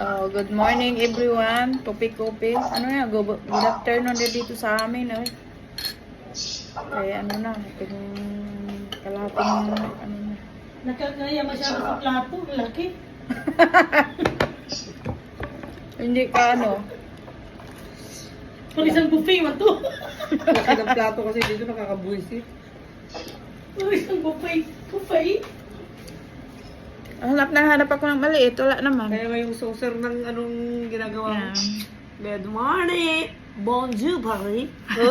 Oh, good morning everyone. Kopi-kopi. Ano yan? Good, good afternoon din dito sa amin. Eh. Kaya ano na, yung kalahating ano na. Nakakaya masyado sa plato. Laki. Hindi ka ano. Pag isang buffet mo to. Laki ng plato kasi dito nakakabuisit. Pag isang buffet. Buffet. Hanap na hanap ako ng maliit. Wala naman. Kaya may yung saucer ng anong ginagawa mo. Yan. Good morning! Bonjour, Paris!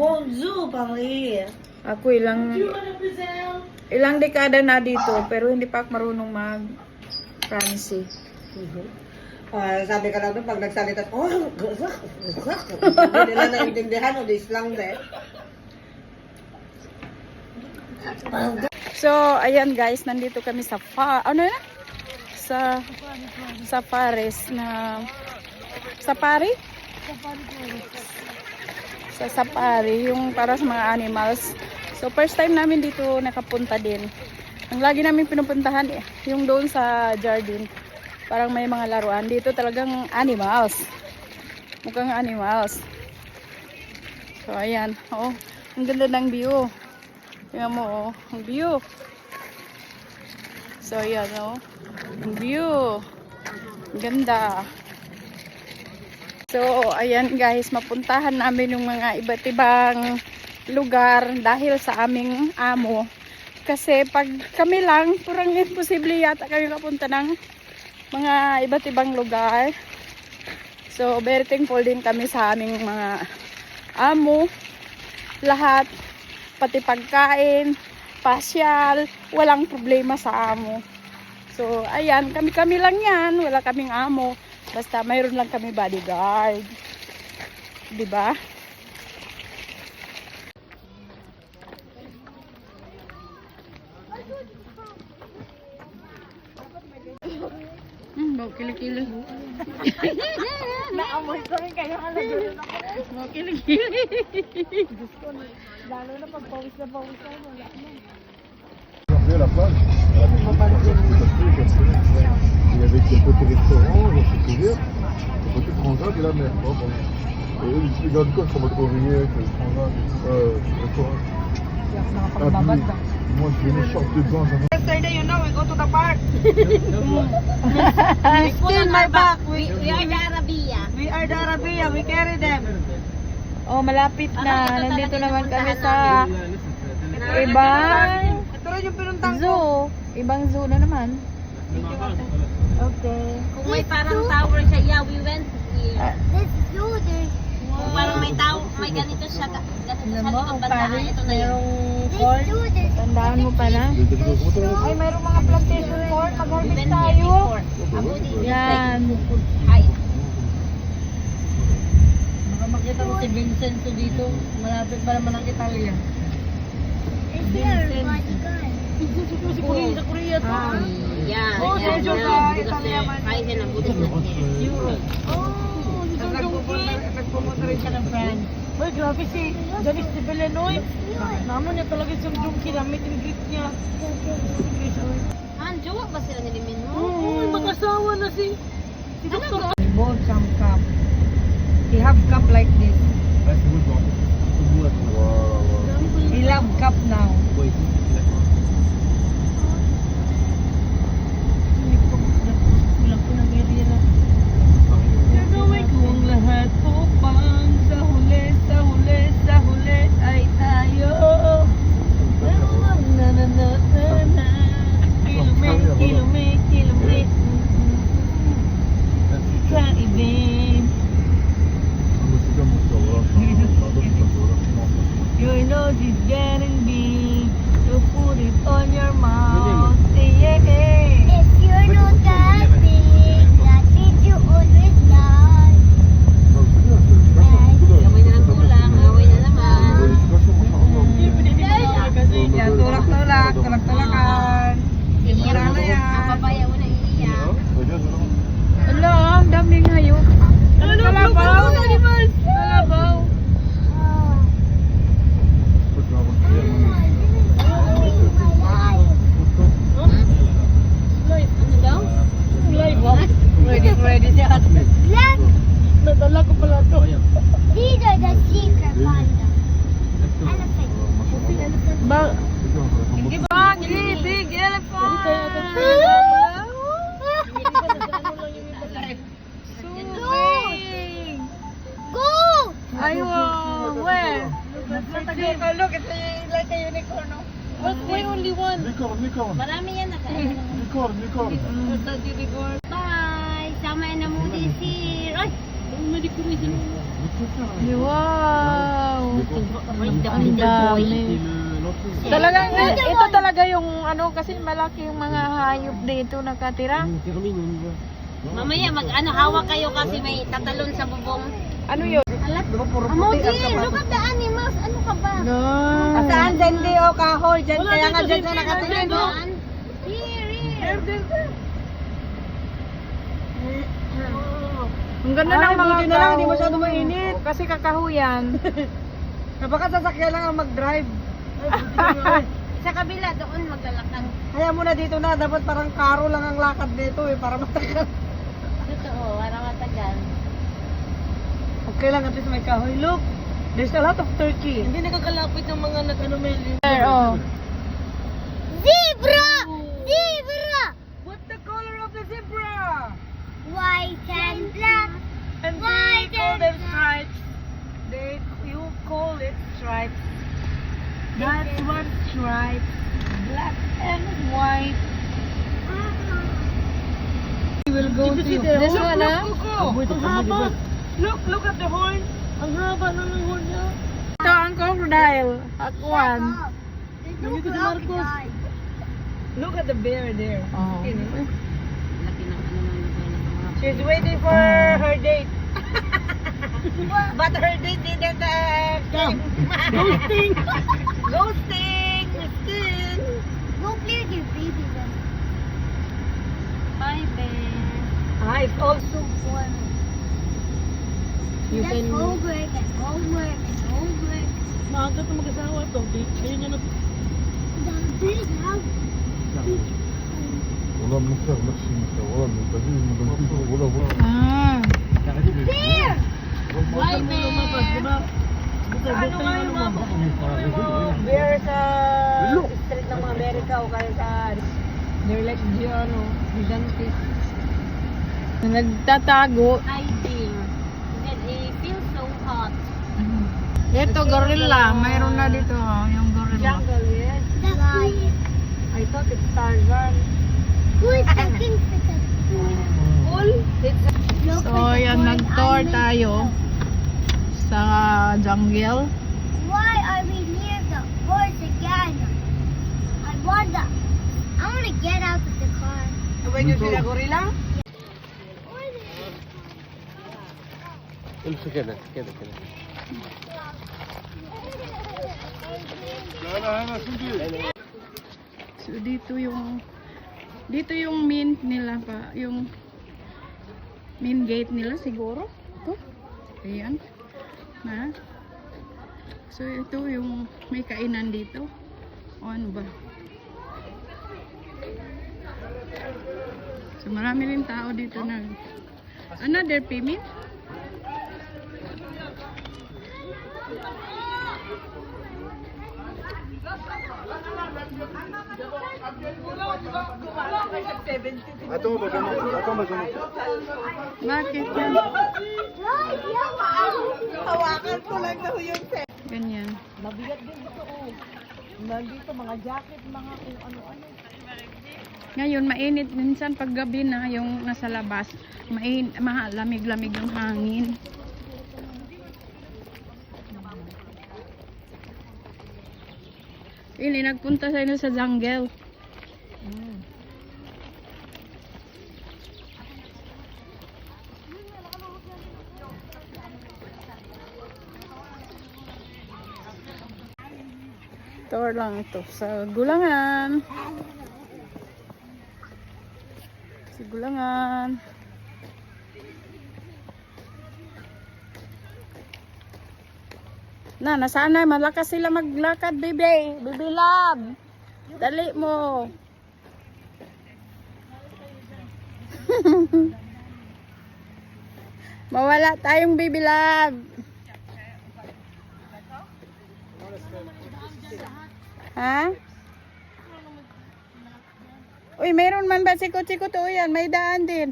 Bonjour, Paris! Ako ilang ilang dekada na dito pero hindi pa ako marunong mag Francie. Ah, sabi ka lang doon, pag nagsalita, oh. Hindi nila naintindihan o di slang de. So, ayan guys, nandito kami sa fa ano na? Sa sa Paris na safari? Sa safari, yung para sa mga animals. So, first time namin dito nakapunta din. Ang lagi namin pinupuntahan eh, yung doon sa Jardine. Parang may mga laruan. Dito talagang animals. Mukhang animals. So, ayan. Oh, ang ganda ng view. Tingnan mo, oh. Ang view. So, ayan, oh. Ang view. Ganda. So, ayan guys, mapuntahan namin yung mga iba't ibang lugar dahil sa aming amo. Kasi pag kami lang, parang imposible yata kami mapunta ng mga iba't ibang lugar. So, very thankful din kami sa aming mga amo. Lahat pati pagkain, pasyal, walang problema sa amo. So, ayan, kami-kami lang yan, wala kaming amo. Basta mayroon lang kami bodyguard. ba? Hmm, bau kilikili. Naamoy ko rin kayo ano doon ako. Bau kilikili. Lalo na pag pawis na pawis na wala na. Regardez la plage. Il y avait quelques petits restaurants, ils ont ouvert. Côté transat et la mer. Bon, bon. Et eux, ils regardent quoi sur votre ouvrier, que le transat, restaurant. Oui. Moi, je you know, we go to the park. Still my back. We, the Arabia. We carry them. Oh, malapit na. Nandito naman kami sa ibang Ito rin yung pinuntang ko. zoo. Ibang zoo na naman. Okay. Kung may parang tower siya, yeah, we went here. Ah, Kung parang may tower, may ganito siya, ga- ganito sa Alam mo, likod ang bandaan, Paris, ito na yun. Tandaan mo pa na. Ay, mayroong mga plantation corn. We Mag-harvest went here tayo. before. Abu Dhabi. Yan. Hi. Makita ko si Vincenzo dito. Malapit pa naman ang Italia. Si Korea, sa Korea to. Ah. Yeah, Oh, ka, Bukas Italia na, man. kahit yan ang bukas na. Europe. Oh, si Jongki. nagpupunta rin siya ng France. Boy, grabe si Janice de Bellenoy. Naman niya talaga si Jongki na meet and greet niya. Han, jowa ba sila nilimin mo? Oo, mag-asawa na si... Si Dr. Bought some cup. He have cup like this. Voilà, voilà. He love cup now. Alam nose is getting big, so put it on your mouth. Say yeah. Licorne, licorne. Marami yan na Licorne, licorne. Basta di record. Bye! Sama na mo din si... Ay! Wow! Ang dami. Talagang, eh, ito talaga yung ano, kasi malaki yung mga hayop dito nakatira. Mamaya mag ano hawak kayo kasi may tatalon sa bubong. Ano yun? Alat. Emoji, look at the animals. Ano ka ba? No. Saan dyan di o kahoy? Dyan, kaya nga dyan siya nakatingin. no? Saan? Here, here. Ang ganda Ay, ng mga buti na lang, hindi masyado mainit. Kasi kakahuyan. Baka sasakyan lang ang mag-drive. Sa kabila doon maglalakad. Kaya mo na dito na, dapat parang karo lang ang lakad dito eh, para matagal. Totoo, para matagal. Okay lang, at least may kahoy. Look, there's a lot of turkey. Hindi nakakalapit ng mga nag-ano may oh. Zebra! Zebra! What's the color of the zebra? White and black. And Why they call them stripes. They, you call it stripes. That's one stripe. Black and white. We will go to this one, ah. Look, ang haba. Look, look at the horn. Ang haba ng horn niya. Ito ang crocodile. Aquan. Nandito si Marcos. Look at the bear there. Oh. Laki ng ano She's waiting for her date. But her date didn't uh, come. Ghosting. Ghosting. Still. Go play with your baby then. Bye, bear. Ah, it's also. Can- homework and homework and homework. Maaga ito mag-asawa to. Kaya niya na The big house. Voilà mon frère, merci mon frère. Voilà, mais t'as vu, il me donne toujours. Voilà, voilà. Ah. Di ba? Buta, Ano nga yung mga bear sa street ng mga Amerika o kaya sa they're like the ano, gigantic. Nagtatago. Hiding. Then it feels so hot. Ito, gorilla. Mayroon na dito, oh, yung gorilla. Jungle, yes. I thought it's Tarzan. Who is taking pictures? Cool. So, yan, nag-tour tayo sa jungle. Why are we near the horse again? I wonder. I want to get out of the car. When you see the gorilla? Quédate, quédate, quédate. So, dito yung dito yung main nila pa, yung main gate nila siguro. Ito. Ayan. Na. So, ito yung may kainan dito. O ano ba? So, marami rin tao dito na another payment. Attends, on va commencer. Attends, Benjamin. Bakit yan? Hawakan ko lang daw yun. Ganyan. Mabigat din dito oh. Nandito mga jacket, mga kung ano-ano. Ngayon, mainit minsan pag gabi na yung nasa labas. Main, malamig-lamig yung hangin. Ini, nagpunta sa inyo sa jungle. Tour lang ito sa gulangan. Sa gulangan. Na, nasaan na? Malakas sila maglakad, baby. Baby love. Dali mo. Mawala tayong baby love. Ha? Uy, mayroon man ba sikot-sikot? O yan, may daan din.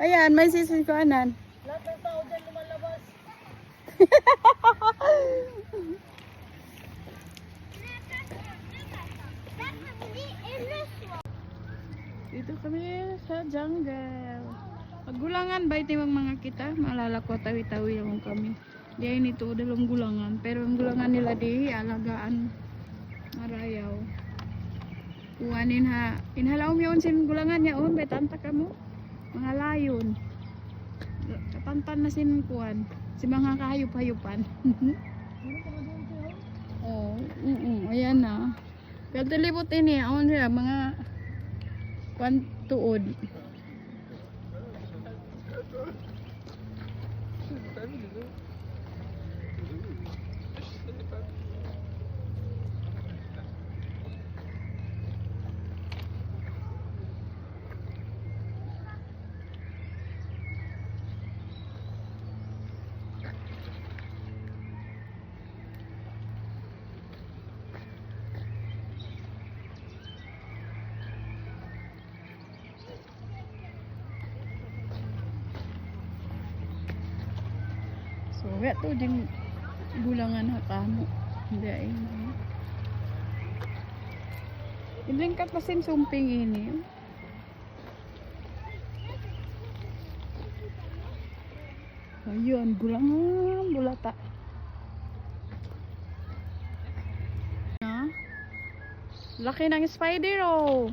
Ayan, may sisikuanan. Lahat dito kami sa jungle. Magulangan ba ito yung mga kita? Maalala ko, tawi-tawi lang kami. Di ay nito, dalawang gulangan. Pero ang gulangan nila di, alagaan. Marayaw. Kuhanin ha. Inhalaw mo yun sin gulangan niya. Oh, betanta ka mo. Mga layon. Katantan na sin kuhan. Si mga kahayup-hayupan. oh, mm -mm, ayan na. Pero tilibot ini, awan sila, mga kwan tuod. So, wala to ding gulangan ha kamo. Hindi ay. Iling ka pasin sumping ini. Ayun, gulangan, bulata. Na? Laki ng spider oh.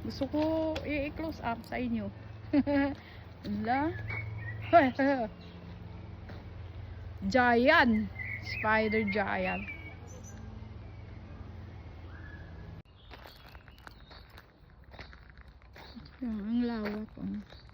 Gusto ko i-close up sa inyo. Ala. giant. Spider giant. Ang lawak. Oh.